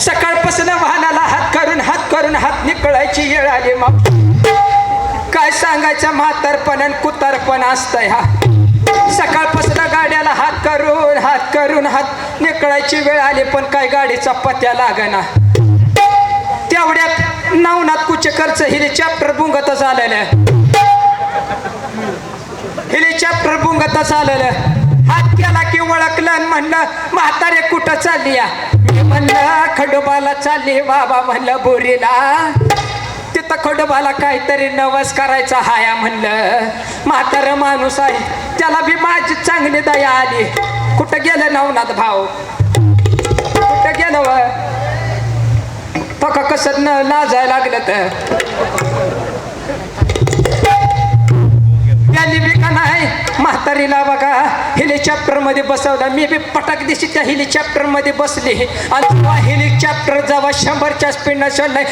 सकाळपासून वाहनाला हात करून हात करून हात निकळायची वेळ आली मग. काय सांगायचं म्हातारपण आणि कुतारपण असतंय हा सकाळपासून गाड्याला हात करून हात करून हात निकळायची वेळ आली पण काय गाडीचा पत्या लागना. तेवढ्यात नवनाथ कुचेकरचं हिली चॅप्टर बुंगत झालेलं. हिली चॅप्टर बुंगत झालेलं. हात केला की ओळखलं आणि म्हणलं म्हातारे कुठं चालली या? म्हणलं खडोबाला चालले बाबा म्हणलं बोरीला. तिथं खडोबाला काहीतरी नवस करायचा हाया म्हणलं. म्हातारं माणूस आहे त्याला बी माझी चांगली दया आली. कुठं गेलं नवनाथ भाऊ? कुठं गेलं व? फका कसं न लाजायला लागलं तर. त्यांनी बी का नाही? म्हातारीला बघा हेलिकॉप्टरमध्ये मी बी पटक दिशी त्या हेलिकॉप्टरमध्ये मध्ये आणि तेव्हा हेलिकॉप्टर जेव्हा शंभरच्या स्पीडनं चढलंय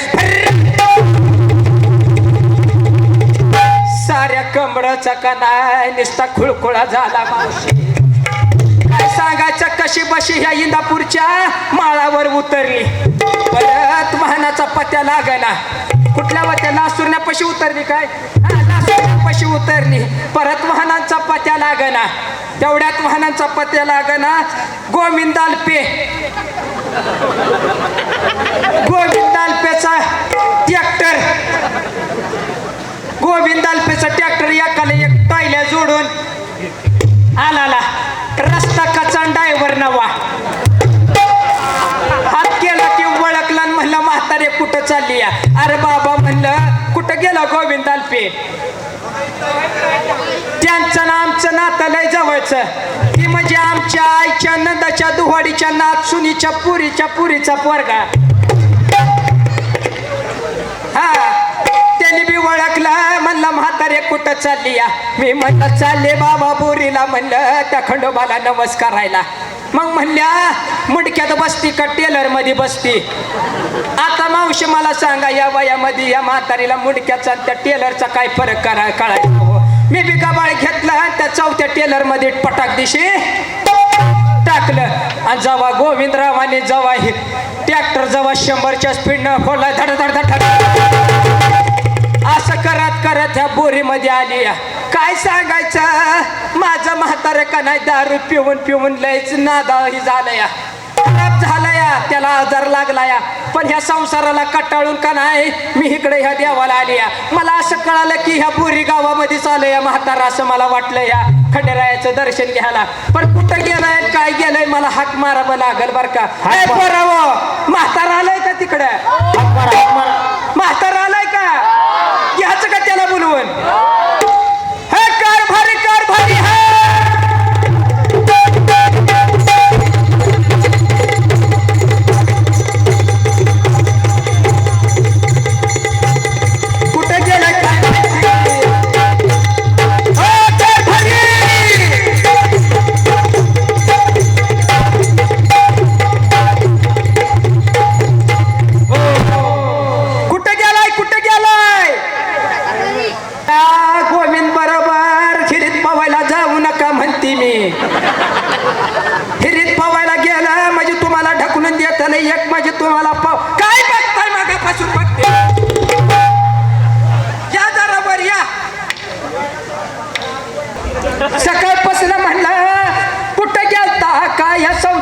साऱ्या कमळाचा का नाही नुसता खुळखुळा झाला मावशी. काय सांगायचं कशी बशी ह्या इंदापूरच्या माळावर उतरली. परत वाहनाचा पत्या लागना कुठल्या वत्या लासुरण्यापाशी उतरली काय? हा, उतरली. परत वाहनांचा पत्या लागना. तेवढ्यात वाहनांचा पत्या लागना. गोविंदालपे गोविंदालपेचा ट्रॅक्टर. गोविंदालपेचा ट्रॅक्टर एकाला एक टायल्या जोडून आला रस्ता कचा डायव्हर नवा. हात केला की ओळखला म्हणलं म्हातारे कुठं चालली अरे बाबा म्हणलं कुठं गेला गोविंदा बापे त्यांचं ना आमचं नातं लय जवळचं. ती म्हणजे आमच्या आईच्या नंदाच्या दुवाडीच्या नात सुनीच्या पुरीच्या पुरीचा पोरगा. हा. त्यांनी बी ओळखलं म्हणलं म्हातारे कुठं चालली या? मी म्हणलं चालले बाबा बोरीला म्हणलं त्या खंडोबाला नमस्कारायला. मग म्हणल्या मुडक्यात बसती का टेलरमध्ये बसती. आता मावशी मला सांगा या वयामध्ये या म्हातारीला मुडक्याचा आणि त्या टेलरचा काय फरक करा कळायचा मी बी गबाळ घेतला त्या चौथ्या टेलरमध्ये पटाक दिशी टाकलं. आणि जेव्हा गोविंदरावाने जेव्हा हे ट्रॅक्टर जेव्हा शंभरच्या स्पीडनं खोला धड धड धड धड ह्या बोरीमध्ये आली. काय सांगायचं? माझं म्हातारं का नाही दारू पिऊन पिऊन लयच नादाही झालं या खराब झाला या त्याला आजार लागला या पण ह्या संसाराला कटाळून का नाही? मी इकडे ह्या देवाला आली या मला असं कळालं की ह्या बोरी गावामध्येच आलं या म्हातारा असं मला वाटलं या खंडेरायाचं दर्शन घ्यायला. पण कुठं गेलाय काय गेलंय? मला हाक मारावं लागल बर का. पोरावं म्हातारा आलंय का तिकडं?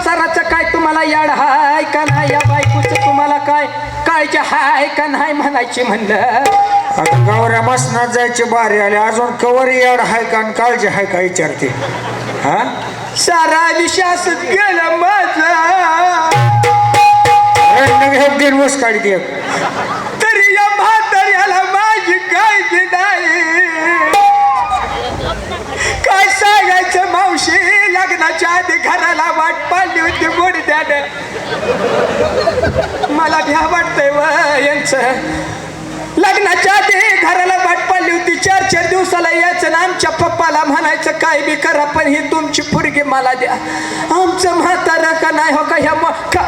संसाराचं काय तुम्हाला याड हाय का नाही? या बायकोचं तुम्हाला काय काळजी हाय का नाही म्हणायची म्हणलं? आता गावऱ्या मसनात जायची बारी आली. अजून कवर याड हाय का आणि काळजी हाय का विचारते. हा? सारा विश्वासच गेलं माझा. दिन वस काढते एक. तरी या म्हाताऱ्याला माझी काळजी नाही. काय सांगायचं मावशी? लग्नाच्या गोडद्यानं मला भ्या वाटतंय व यांचं. लग्नाच्या आधी घराला वाट पडली होती. चार चार दिवसाला यायचं ना आमच्या पप्पाला म्हणायचं काय बी करा पण ही तुमची फुरगी मला द्या. आमचं म्हातारा का नाही हो का ह्या मो- का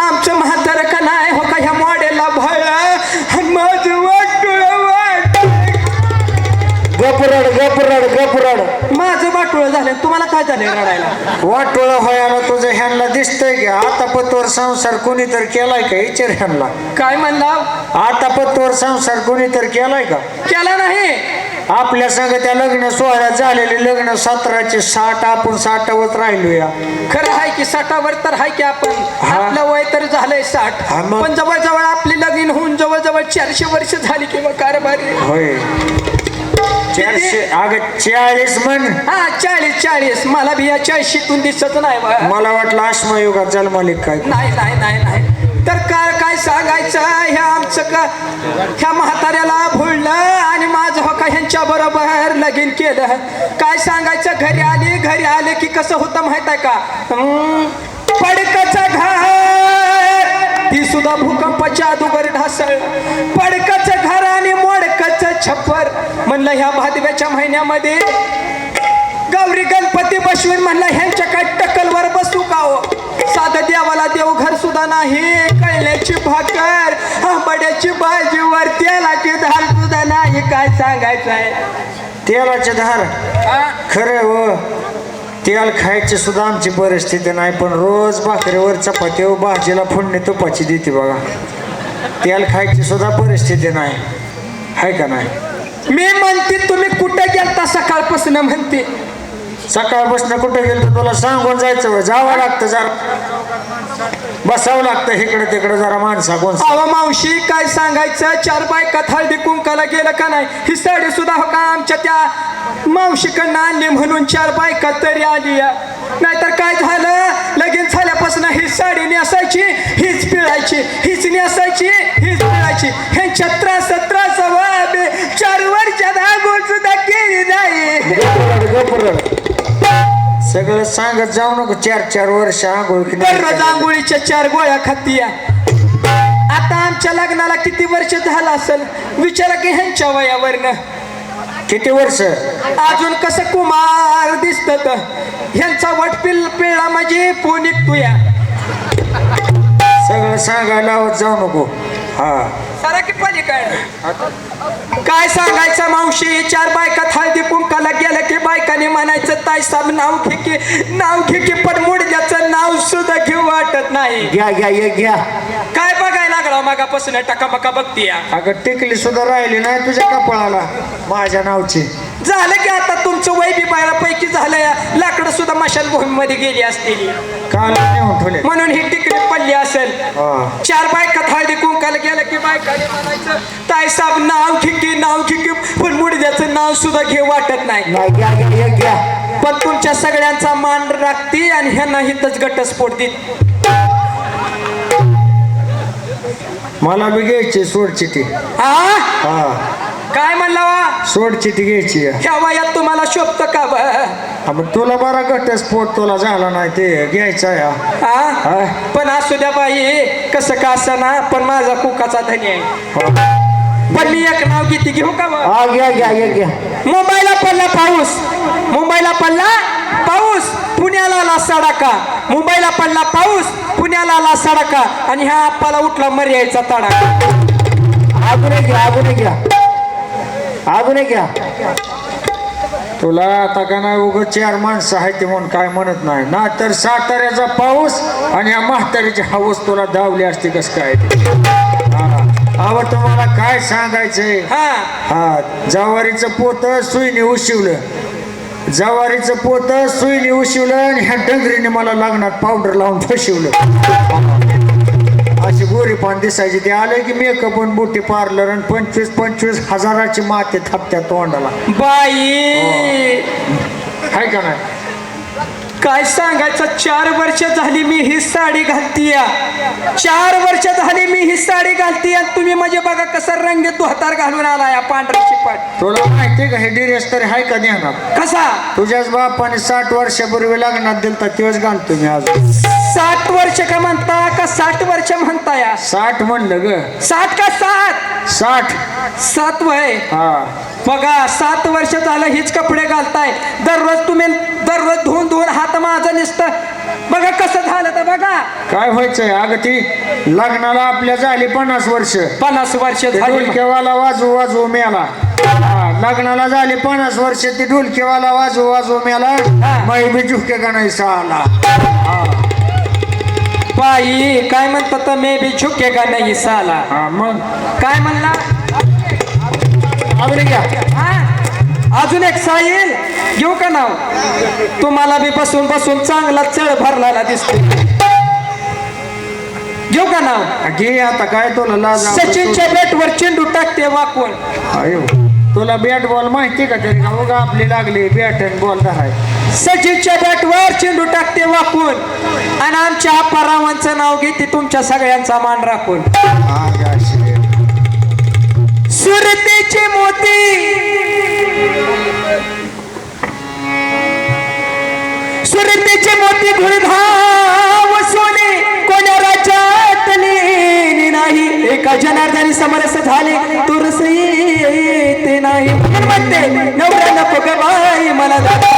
आमचं म्हातारा का नाही हो का ह्या मॉडेलला गपरड गपरड गपरड माझं वाटुळ झालं तुम्हाला काय झालं रडायला? वाटोळ व्हायला तुझं ह्यांना दिसतंय की आता पतवर संसार कोणी तर केलाय का? विचार ह्यांना. काय म्हणला? आता पतवर संसार कोणी तर केलाय का? केला नाही. आपल्या संग त्या लग्न सोहळ्यात झालेले लग्न सतराचे साठ आपण साठावत राहिलो या खरं आहे की साठावर तर आहे की आपण. हा. आपलं वय तर झालंय साठ. हा मग. पण जवळजवळ आपली लगीन होऊन जवळजवळ चारशे वर्ष झाली किंवा कारभारी. होय. चारशे अगं चाळीस म्हण. हा चाळीस चाळीस. मला बी या चाळीशीतून दिसत नाही बा. मला वाटलं आश्मयुगात जन्मालिक काय नाही नाही नाही नाही. तर काय काय सांगायचं? ह्या आमचं का ह्या म्हाताऱ्याला भुललं आणि माझं हो का ह्यांच्या बरोबर लगीन केलं. काय सांगायचं? घरी आली घरी आले की कसं होतं माहीत आहे का? हम्म, पडकचं घर. ती सुद्धा भूकंपाच्या अगोदर ढासळ. पडकचं घर आणि मोडकचं छप्पर. म्हणलं ह्या भादव्याच्या महिन्यामध्ये? गौरी गणपती बसवीन म्हणलं ह्यांच्या काय टक्कलवर बसू का हो? साधं देवाला देवघर सुद्धा नाही. कळण्याची भाकर आंबाड्याची भाजीवर तेलाची धार सुद्धा नाही. काय सांगायचं आहे तेलाचे धार? हा? खरं हो. तेल खायची सुद्धा आमची परिस्थिती नाही पण रोज भाकरीवर चपाती व भाजीला फोडणी तुपाची देते बघा. तेल खायची सुद्धा परिस्थिती नाही. आहे का नाही? मी म्हणते तुम्ही कुठे गेलता? सकाळपासून म्हणते. सकाळपासून कुठे गेलो तुला सांगून जायचं होय. जावं लागतं जरा. बसावं लागतं इकडे तिकडे जरा माणसा कोण अहो मावशी काय सांगायचं? चार बायका हळदी कुंकाला गेलं का नाही? ही साडी सुद्धा हो का आमच्या त्या मावशीकडनं आणली म्हणून चार बायका तरी आली या. नाहीतर काय झालं? लगीन झाल्यापासून ही साडी नेसायची हीच पिळायची हीच नेसायची हीच पिळायची. ह्यांच्यात सगळं सांगत जाऊ नको चार चार वर्ष आंघोळ दररोज आंघोळीच्या चार गोळ्या खातीया आता आमच्या लग्नाला किती वर्ष झालं असेल? विचारा की ह्यांच्या वयावरनं. किती वर्ष? अजून कसं कुमार दिसत? ह्यांचा वट पिल पिळला म्हणजे पू निघतोया सगळं सांगायला जाऊ नको. हा. सारा की पलीकडे. काय सांगायचं मावशी? चार बायका हळदी कुंकाला गेलं की बायकाने म्हणायचं ताई साहेब नाव घे की नाव घे की पण मुडद्याचं नाव सुद्धा घेऊ वाटत नाही. घ्या घ्या ये घ्या. काय बघायला लागला मागापासून टकामका बघतीय? अगं टिकली सुद्धा राहिली नाही तुझ्या कपाळाला माझ्या नावची. झालं की आता तुमचं वय बी पैकी झालं. सुद्धा मशाल मध्ये गेली असतील. काल नेऊन ठेवले. म्हणून ही टिकडी पडली असेल. हा. चार बायका हळदी कुंकाला गेलं की बायकाने म्हणायचं ताई साहेब नाव ठिकी नाव ठिकी पण मुडद्याचं नाव सुद्धा घे वाटत नाही. नाही घ्या घ्या ये घ्या. पण तुमच्या सगळ्यांचा मान राखती आणि ह्यांना हितच घटस्फोट देत. मला बी घ्यायची सोड चिठी हा हा. काय म्हणला वा? सोड चिठी घ्यायची ह्या वयात तुम्हाला शोभत का ब मग तुला बरा घटस्फोट तुला झाला नाही ते घ्यायचा आहे हा. हा. पण असू द्या बाई कसं का ना पण माझा कुकाचा धनी आहे. हो. पण मी एक नाव किती घेऊ का? हा घ्या घ्या ये घ्या. मुंबईला पडला पाऊस. मुंबईला पडला पाऊस. पुण्याला आला सडाका. मुंबईला पडला पाऊस. पुण्याला आला सडाका. आणि ह्या आप्पाला उठला मर्यायचा तडाखा अजून एक घ्या अजून एक घ्या. अजून एक घ्या. तुला आता का नाही उगं चार माणसं आहे ते म्हणून काय म्हणत नाही. ना तर साताऱ्याचा पाऊस आणि या म्हातारीची हवस तुला धावली असती कस काय. अहो तुम्हाला काय सांगायचंय? हा. हा जवारीचं पोत सुईने उशिवलं. जवारीचं पोत सुईने उशिवलं आणि ह्या डंगरीने मला लग्नात पावडर लावून फशिवलं अशी गोरी पान दिसायची. ते आले की मेकअप आणि ब्युटी पार्लर आणि पंचवीस पंचवीस हजाराची माते थापत्या तोंडाला. बाई! हाय का नाही? काय सांगायचं? चार वर्ष झाली मी ही साडी घालतीया. चार वर्ष झाली मी ही साडी घालते वरती आणि तुम्ही म्हणजे बघा कसं रंगीत धोतार घालून आला या पांढऱ्या शिपट तुला माहितीये का हे डिरेस तरी हाय का ध्यानात कसा? तुझ्याच बापाने साठ वर्षापूर्वी लग्नात दिलता तेच घालतो मी अजून साठ वर्ष का म्हणता? का साठ वर्ष म्हणता या साठ म्हणलं ग. साठ का सात साठ. सात वय. हा. बघा सात वर्ष झालं हीच कपडे घालताय. दररोज तुम्ही दररोज धुवून धुवून हात माझं नुसतं. बघा कसं झालं तर बघा. काय व्हायचंय? अगं ती लग्नाला आपल्या झाली पन्नास वर्ष. पन्नास वर्ष ते झाली. ढोलकेवाला वाजू वाजू मेला. हा, लग्नाला झाली पन्नास वर्ष ती ढोलकेवाला वाजू वाजू मेला. मै बी झुके का नाही साला. बाई काय म्हणतात तर मे बी झुके का नाही साला? हा मग? काय म्हणला? आवडे घ्या? अजून एक साईल घेऊ का नाव? तुम्हाला बी बसून बसून चांगला चळ भरलेला दिसतो घेऊ का नाव? घे आता काय तुला लाज? सचिनच्या बॅटवर चेंडू टाकते वाकून. अयो तुला बॅट बॉल माहिती का तरी? का उगा आपली लागली. बॅट आणि बॉल धराय. सचिनच्या बॅटवर चेंडू टाकते वाकून. आणि आमच्या परावांचं नाव घेते तुमच्या सगळ्यांचा मान राखून. सुरतेचे मोती. सुरतेचे मोती गुणधाव सोने कोण्या राज्यातले नाही. एका जनार्दने समरस झाले तुरस ते नाही. म्हणते नवरा नको ग बाई मला दादा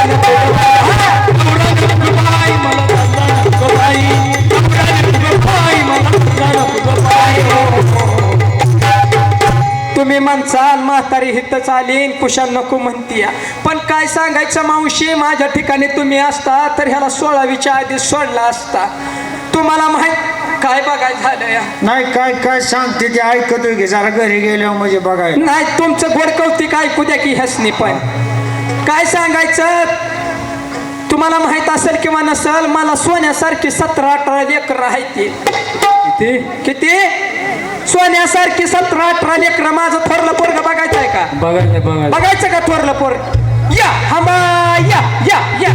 म्हातारी हित चालीन कुशाल नको म्हणतीया. पण काय सांगायचं मावशी माझ्या ठिकाणी तुम्ही असता तर ह्याला सोळावीच्या आधी सोडला असता. तुम्हाला माहीत काय बघायचं झालं या? नाही काय काय सांगते ते ऐकतोय की जरा घरी गेल्यावर म्हणजे बघायला. नाही तुमचं गोड कौतिक ऐकू द्या की हसनी पण. काय सांगायचं? तुम्हाला माहीत असेल किंवा नसेल मला सोन्यासारखी सतरा अठरा लेकर आहे ती. किती? किती? सोन्यासारखी सतरा अठरा लेकर माझं थोरलं पोरग बघायचं आहे का? बघायचं बघायचं बघायचं का थोरलं पोर या हमा या या या.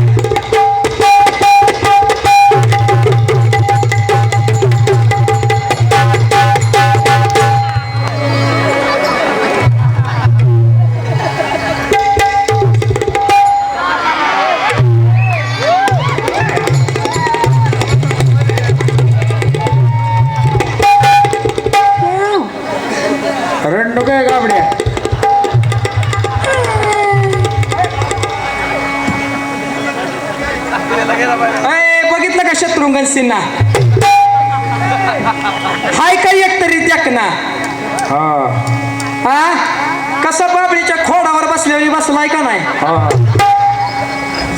कसा बाबळीच्या खोडावर बसल्याने बसलाय का नाही?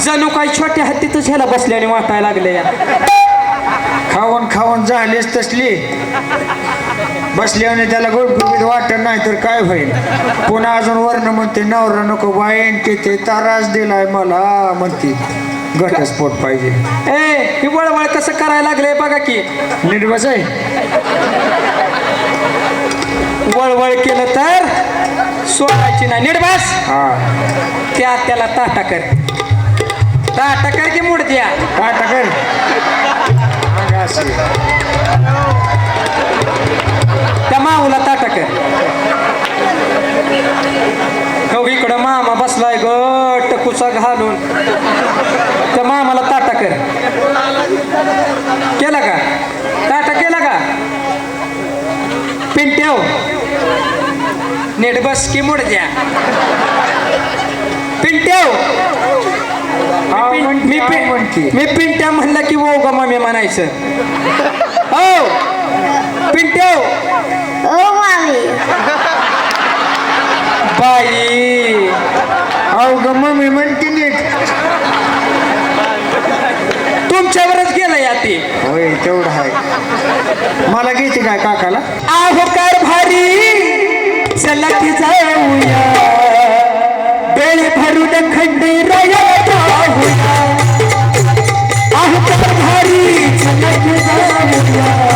जणू काही छोट्या हत्तीतच ह्याला बसल्याने वाटायला लागले या. खाऊन खाऊन झालीच तसली. बसल्याने त्याला गुडगुबीत वाटत नाही तर काय होईल? पुन्हा अजून वर्ण म्हणते नवरा नको बाईन ते तारास दिलाय मला म्हणते. घटस्फोट पाहिजे. ए ही वळवळ कसं करायला लागले बघा की. नीट बस आहे वळवळ केलं तर सोडायची नाही. नीट बस. हा. त्या त्याला ताटा कर. ताटा कर की मुड द्या. काय टाकेल अशी. त्या माऊला ताटा कर. हो इकडं मामा बसलाय ग टकुचा घालून. त्या मामाला ताटा कर. केला का? ताटा केला का? पिंट्याव नीट बस की मुड द्या. पिंट्याव हा. मी म्हणते, मी हा. मी पिंट्या म्हणलं की वो ग मम्मी म्हणायचं. हो. पिंट्याव ओ मामी. बाई. अहो ग मम्मी म्हणते नीट. तुमच्यावरच गेलं या ते. होय तेवढं आहे मला घेते काय काकाला? आहो कार भारी. चलत जाऊया. बेळ भरून खंडेराया जाऊया आहुत भारी चलत जाऊया.